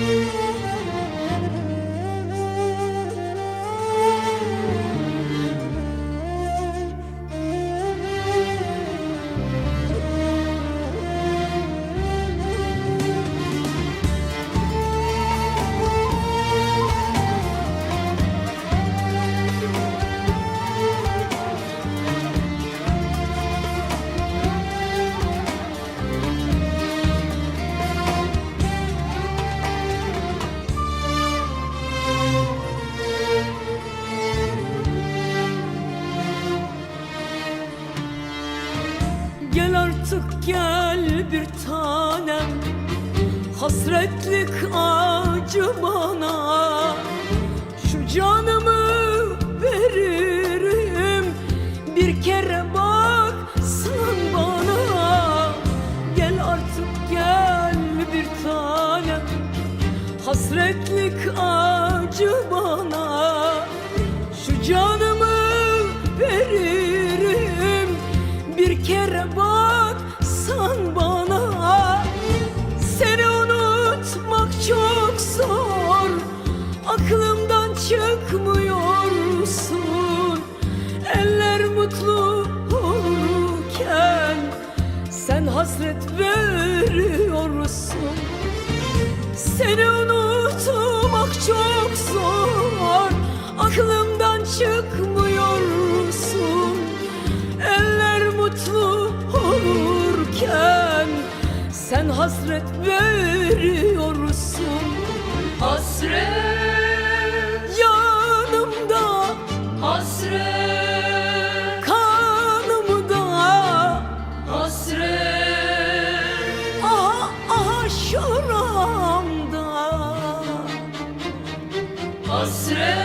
Gel gel bir tanem Hasretlik acı bana. Şu canımı veririm Bir kere bak sen bana. Gel artık gel bir tanem Hasretlik acı bana mutlu olurken Sen hasret veriyorsun. Seni unutmak çok zor Aklımdan çıkmıyorsun. Eller mutlu olurken Sen hasret veriyorsun. Hasret, hasret,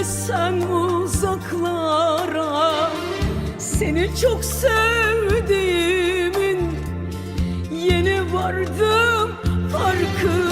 Gitmezsen uzaklara Seni çok sevdiğimin Yeni vardım farkına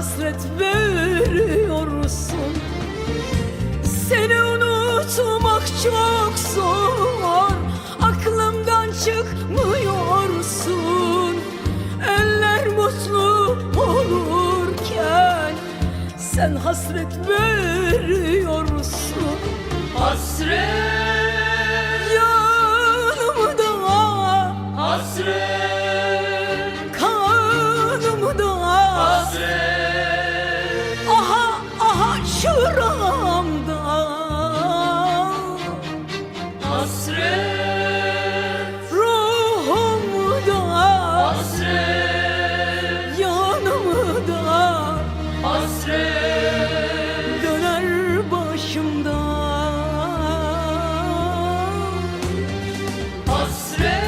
hasret veriyorsun. Seni unutmak çok zor. Aklımdan çıkmıyorsun. Eller mutlu olurken Sen hasret veriyorsun. Hasret, hasret. Ruhumda hasret. Yanımda hasret. Döner başımda. Hasret.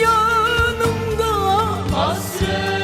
Yanımda hasret.